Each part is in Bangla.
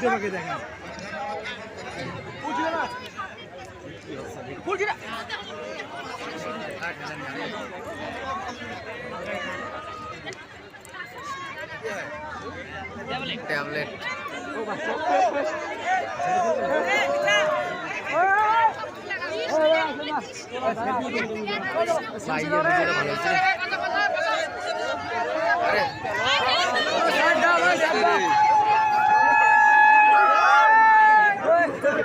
সূর্যটাকে দেখেন ট্যাবলেট ভালো হচ্ছে রে। আরে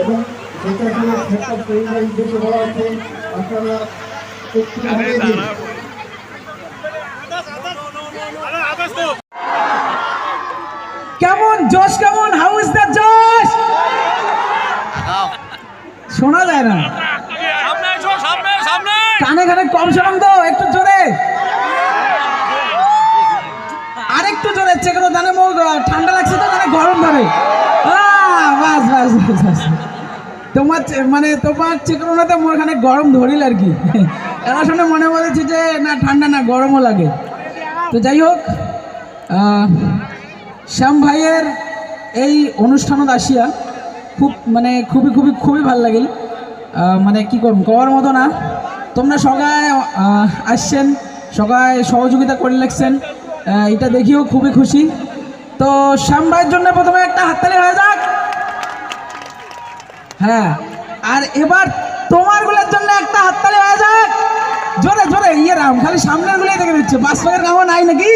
এবং বলা হচ্ছে আপনারা দিন। কেমন জোশ কেমন হাউস দ্য জোশ দাও শোনা যায় না কানে কানে কম তো একটু জোরে। আরেকটু জোরে চেকনো জানে মো ঠান্ডা লাগছে তো জানে গরম ধরে বাস বাস। তোমার মানে তোমার চেকনোতে মোর খানে গরম ধরিল আর কি। এরা শুনে মনে বলেছি যে, না, ঠান্ডা না, গরমও লাগে। তো যাই হোক শ্যাম ভাইয়ের এই অনুষ্ঠানত আসিয়া খুব মানে খুবই খুবই খুবই ভালো লাগিল। মানে কি করব, কওয়ার মতো না। তোমরা সবাই আসছেন সবাই সহযোগিতা করে লাগছেন আহ, এটা দেখিও খুবই খুশি। তো শ্যামভাইয়ের জন্য প্রথমে একটা হাততালি হয়ে যাক। হ্যাঁ আর এবার তোমারগুলোর জন্য একটা হাততালি হয়ে যাক। জোরে জোরে ইয়ে রাম খালি সামনের গুলোই দেখে দিচ্ছে। পাঁচ পাকের কামও নাই নাকি?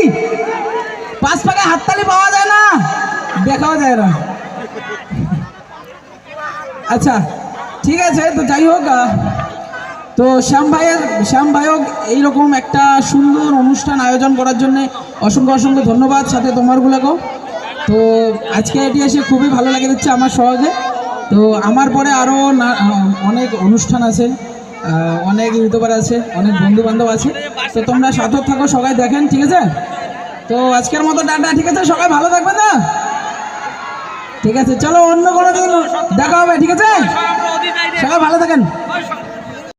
পাঁচ পাকে হাততালি পাওয়া যায় না? দেখাও যায় না। আচ্ছা ঠিক আছে তো যাই হোক তো শ্যাম ভাইয়ের শ্যাম ভাইওক এইরকম একটা সুন্দর অনুষ্ঠান আয়োজন করার জন্য অসংখ্য অসংখ্য ধন্যবাদ সাথে তোমারগুলোকেও। তো আজকে এটি এসে খুবই ভালো লাগে দিচ্ছে আমার সহজে। তো আমার পরে আরও অনেক অনুষ্ঠান আছে অনেক ইউটিউবার আছে, অনেক বন্ধু বান্ধব আছে। তো তোমরা সাথে থাকো, সবাই দেখেন, ঠিক আছে? তো আজকের মতো টাটা, ঠিক আছে? সবাই ভালো থাকবে না ঠিক আছে, চলো অন্য কোনো দিন দেখা হবে, ঠিক আছে? সবাই ভালো থাকেন।